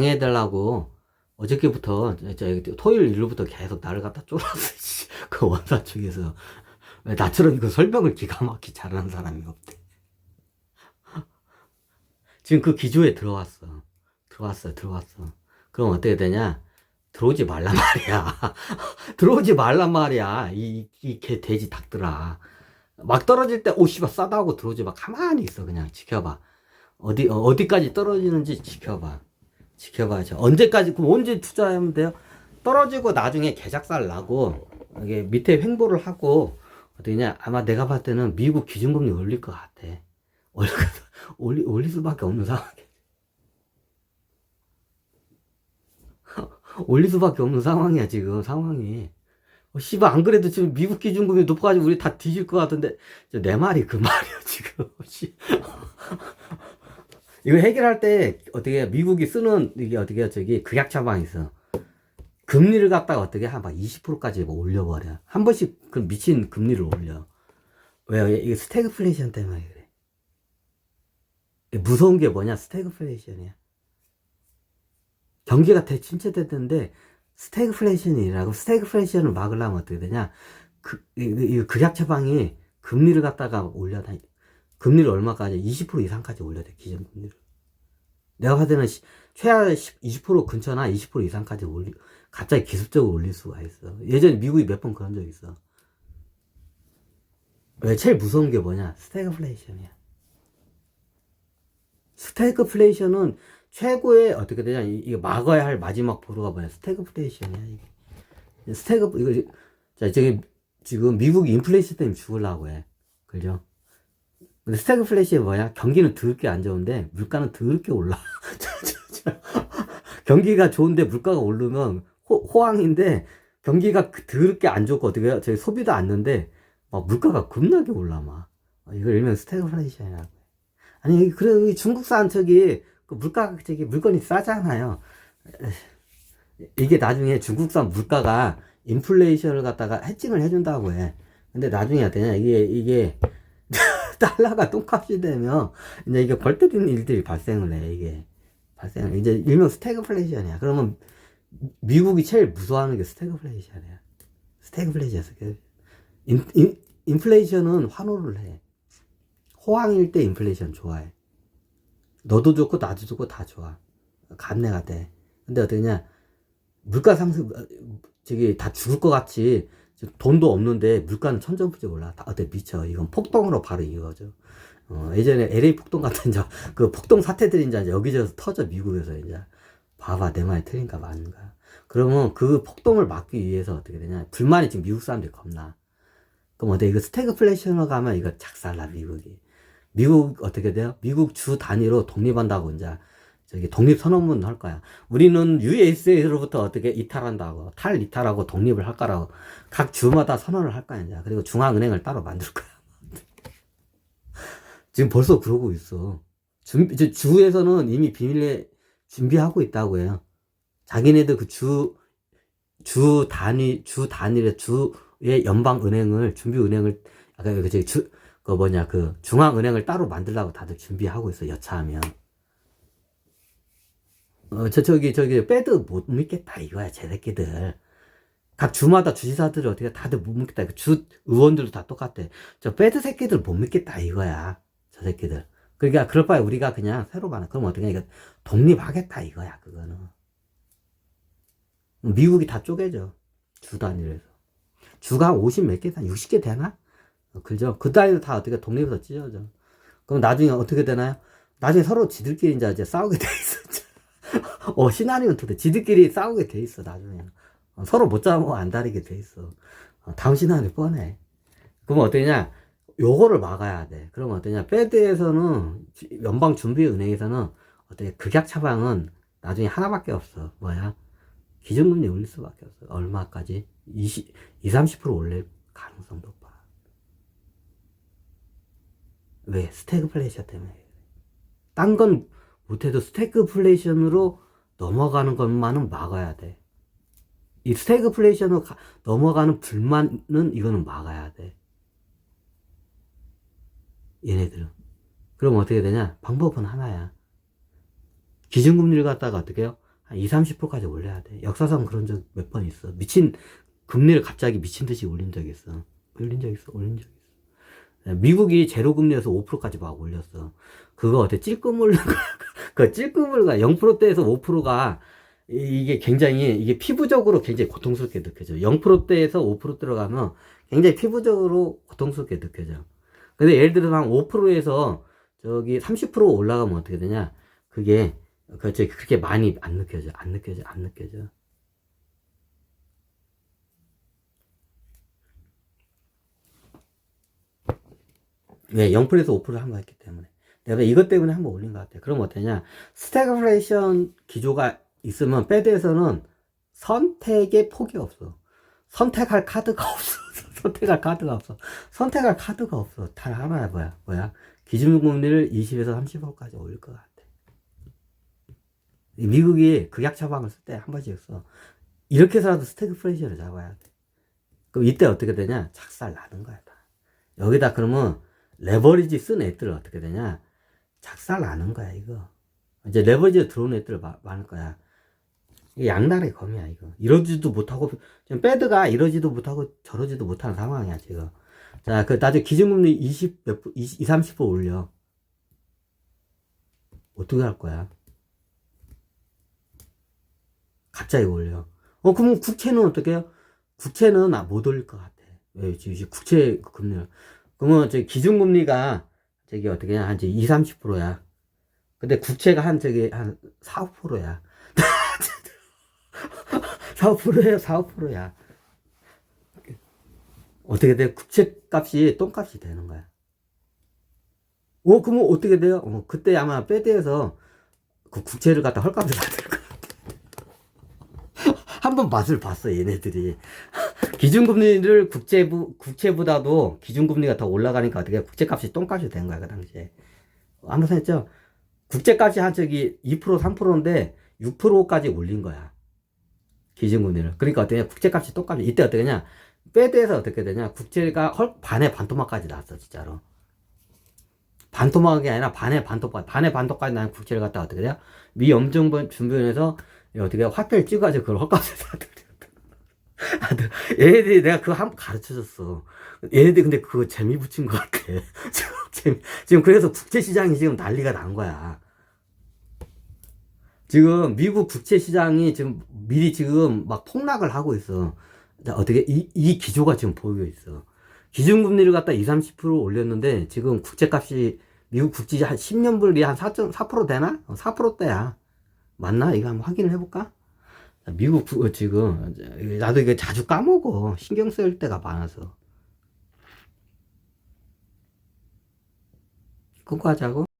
방해해달라고 어저께부터 저 토요일 일요일부터 계속 나를 갖다 쫄았어 씨. 그 원사 측에서. 왜 나처럼 이거 설명을 기가 막히게 잘하는 사람이 없대. 지금 그 기조에 들어왔어. 들어왔어 들어왔어. 그럼 어떻게 되냐? 들어오지 말란 말이야. 들어오지 말란 말이야. 이이개 돼지 닭들아. 막 떨어질 때 오 씨발 싸다 하고 들어오지 마. 가만히 있어 그냥. 지켜봐. 어디 어, 어디까지 떨어지는지 지켜봐 지켜봐야죠. 언제까지, 그럼 언제 투자하면 돼요? 떨어지고 나중에 개작살 나고, 이게 밑에 횡보를 하고, 어디냐, 아마 내가 봤을 때는 미국 기준금리 올릴 것 같아. 올릴, 올릴, 올릴 수밖에 없는 상황이야. 올릴 수밖에 없는 상황이야, 지금, 상황이. 어, 씨발, 안 그래도 지금 미국 기준금리 높아가지고 우리 다 뒤질 것 같은데, 저내 말이 그 말이야, 지금. 씨. 이거 해결할 때 어떻게? 미국이 쓰는 이게 어떻게? 저기 극약 처방이 있어. 금리를 갖다가 어떻게 한 막 20%까지 뭐 올려버려. 한 번씩 그 미친 금리를 올려. 왜요? 이게 스태그플레이션 때문에 그래. 무서운 게 뭐냐? 스태그플레이션이야. 경기가 대침체됐는데 스태그플레이션이라고 스태그플레이션을 막으려면 어떻게 되냐? 그, 이, 이 극약 처방이 금리를 갖다가 올려다 금리를 얼마까지? 20% 이상까지 올려야 돼, 기준금리를. 내가 봤을 때는 시- 최하 20% 근처나 20% 이상까지 올리, 갑자기 기습적으로 올릴 수가 있어. 예전에 미국이 몇 번 그런 적 있어. 왜 제일 무서운 게 뭐냐? 스태그플레이션이야. 스태그플레이션은 최고의 어떻게 되냐? 이- 이거 막아야 할 마지막 보루가 뭐냐? 스태그플레이션이야, 이게. 스태그, 이거, 자, 저기, 지금 미국이 인플레이션 때문에 죽으려고 해. 그죠? 근데 스태그플레이션이 뭐야? 경기는 더럽게 안 좋은데 물가는 더럽게 올라. 경기가 좋은데 물가가 오르면 호, 호황인데 경기가 그 더럽게 안 좋고 어떻게 해요? 저희 소비도 않는데 막 물가가 겁나게 올라 막. 어, 이걸 일명 스태그플레이션이라고. 해. 아니 그래 이 중국산 저기 그 물가 저기 물건이 싸잖아요. 이게 나중에 중국산 물가가 인플레이션을 갖다가 해칭을 해준다고 해. 근데 나중에 어떠냐 이게 이게 달러가 똥값이 되면 이제 이게 벌 때리는 일들이 발생을 해 이게. 발생 이제 일명 스태그플레이션이야. 그러면 미국이 제일 무서워하는 게 스태그플레이션이야. 스태그플레이션 인, 인, 인플레이션은 환호를 해. 호황일 때 인플레이션 좋아해. 너도 좋고 나도 좋고 다 좋아. 감내가 돼. 근데 어떠냐? 물가 상승 어, 저기 다 죽을 것 같이 돈도 없는데 물가는 천정부지 올라. 다 어때 미쳐. 이건 폭동으로 바로 이어져. 어, 예전에 LA 폭동 같은 저, 그 폭동 사태들이 이제 여기저기서 터져 미국에서 이제 봐봐 내 말이 틀린가 맞는가. 그러면 그 폭동을 막기 위해서 어떻게 되냐. 불만이 지금 미국 사람들이 겁나. 그럼 어때 이거 스태그플레이션으로 가면 이거 작살나 미국이. 미국 어떻게 돼요? 미국 주 단위로 독립한다고 이제 저기 독립선언문 할 거야. 우리는 USA로부터 어떻게 이탈한다고, 탈 이탈하고 독립을 할 거라고 각 주마다 선언을 할 거야, 이제. 그리고 중앙은행을 따로 만들 거야. 지금 벌써 그러고 있어. 준비, 저 주에서는 이미 비밀에 준비하고 있다고 해요. 자기네들 그 주, 주 단위, 주 단위의 주의 연방은행을, 준비은행을, 아까 그, 저기 주, 그 뭐냐, 그 중앙은행을 따로 만들려고 다들 준비하고 있어, 여차하면. 어, 저, 저기, 저기, 빼도 못 믿겠다, 이거야, 쟤 새끼들. 각 주마다 주지사들이 어떻게 다들 못 믿겠다. 그주 의원들도 다 똑같대. 저 빼드 새끼들 못 믿겠다, 이거야. 저 새끼들. 그러니까, 그럴 바에 우리가 그냥 새로 만나. 그럼 어떻게, 이거 독립하겠다, 이거야, 그거는. 미국이 다 쪼개져. 주 단위로서. 주가 한50 몇 개, 한 60개 되나? 어, 그죠? 그 단위로 다 어떻게 독립해서 찢어져. 그럼 나중에 어떻게 되나요? 나중에 서로 지들끼리 이제 싸우게 돼 있어. 어, 시나리오 토대. 지들끼리 싸우게 돼 있어, 나중에. 어, 서로 못 잡으면 안 다르게 돼 있어. 어, 다음 시나리오 뻔해. 그러면 어떠냐? 요거를 막아야 돼. 그러면 어떠냐? 패드에서는, 연방준비은행에서는 어떻게 극약 처방은 나중에 하나밖에 없어. 뭐야? 기준금리 올릴 수밖에 없어. 얼마까지? 20, 20, 30% 올릴 가능성 높아. 왜? 스태그플레이션 때문에. 딴 건 못해도 스태그플레이션으로 넘어가는 것만은 막아야 돼. 이 스태그플레이션으로 가- 넘어가는 불만은 이거는 막아야 돼. 얘네들은. 그럼 어떻게 되냐? 방법은 하나야. 기준금리를 갖다가 어떻게 해요? 한 2, 30%까지 올려야 돼. 역사상 그런 적 몇 번 있어. 미친, 금리를 갑자기 미친 듯이 올린 적 있어. 올린 적 있어, 올린 적 있어. 미국이 제로 금리에서 5%까지 막 올렸어. 그거 어때? 찔끔을, 그 찔끔을가 0%대에서 5%가 이게 굉장히, 이게 피부적으로 굉장히 고통스럽게 느껴져. 0%대에서 5% 들어가면 굉장히 피부적으로 고통스럽게 느껴져. 근데 예를 들어서 한 5%에서 저기 30% 올라가면 어떻게 되냐? 그게 그렇지 그렇게 많이 안 느껴져 안 느껴져 안 느껴져 왜 0%에서 5%를 한번 했기 때문에 내가 이것 때문에 한번 올린 것 같아 그럼 어떠냐 스태그플레이션 기조가 있으면 패드에서는 선택의 폭이 없어 선택할 카드가 없어 선택할 카드가 없어 선택할 카드가 없어 다 하나야 뭐야 뭐야 기준 금리를 20에서 30%까지 올릴 것 같아 이 미국이 극약 처방을 쓸 때 한 번씩 써. 이렇게 해서라도 스태그플레이션을 잡아야 돼. 그럼 이때 어떻게 되냐? 작살 나는 거야, 다. 여기다 그러면 레버리지 쓴 애들은 어떻게 되냐? 작살 나는 거야, 이거. 이제 레버리지 들어온 애들 마- 많을 거야. 이게 양날의 검이야, 이거. 이러지도 못하고, 지금 배드가 이러지도 못하고 저러지도 못하는 상황이야, 지금. 자, 그, 나중에 기준금리 20, 몇, 프- 20, 30% 올려. 어떻게 할 거야? 갑자기 올려. 어, 그럼 국채는 어떻게 해요? 국채는 아, 못 올릴 것 같아. 왜, 지금 이제 국채 금리. 그러면 기준금리가 저기 어떻게 한 이제 2, 30%야. 근데 국채가 한 저기 한 4, 5%야. 4, 5%예요, 4, 5%야. 어떻게 돼? 국채 값이 똥값이 되는 거야. 어, 그러면 어떻게 돼요? 어, 그때 아마 빼드에서 그 국채를 갖다 헐값에 사들 거야. 한번 맛을 봤어 얘네들이 기준금리를 국채부 국채보다도 기준금리가 더 올라가니까 어떻게 국채값이 똥값이 된 거야 그 당시에. 한번 생각했죠. 국채값이 한 저기 2% 3%인데 6%까지 올린 거야. 기준금리를. 그러니까 어떻게 국채값이 똥값이 이때 어떻게 되냐? 빼드에서 어떻게 되냐? 국채가 헐 반에 반토막까지 났어 진짜로. 반토막이 아니라 반에 반토막 반에 반토막까지 난 국채를 갖다 어떻게 돼요 미 염정부 준비원에서 어떻게 화폐를 찍어가지고 그걸 헛값에 사들여. 아들, 얘네들이 내가 그거 한 번 가르쳐 줬어. 얘네들이 근데 그거 재미 붙인 것 같아. 지금, 그래서 국제시장이 지금 난리가 난 거야. 지금 미국 국제시장이 지금 미리 지금 막 폭락을 하고 있어. 자, 어떻게, 이, 이 기조가 지금 보이고 있어. 기준금리를 갖다 20, 30% 올렸는데 지금 국제값이 미국 국지 한 10년 불리 한4.4% 되나? 4%대야. 맞나? 이거 한번 확인을 해볼까? 미국 구- 어, 지금 나도 이게 자주 까먹어. 신경 쓸 때가 많아서. 그거 하자고